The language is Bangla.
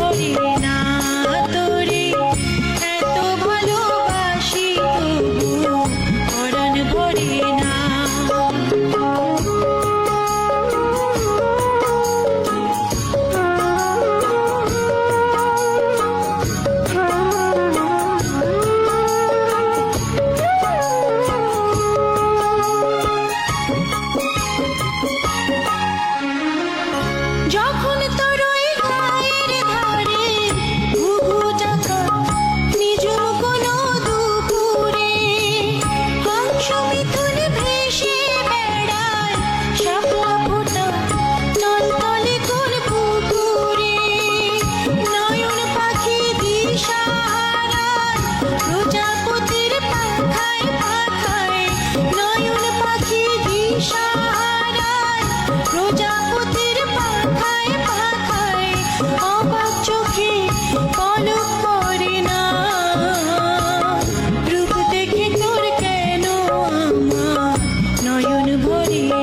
我 সহারায় প্রজাপতির পাখায় চোখে পলক পড়ে না। রূপ দেখে কেন আমার নয়ন ভরে?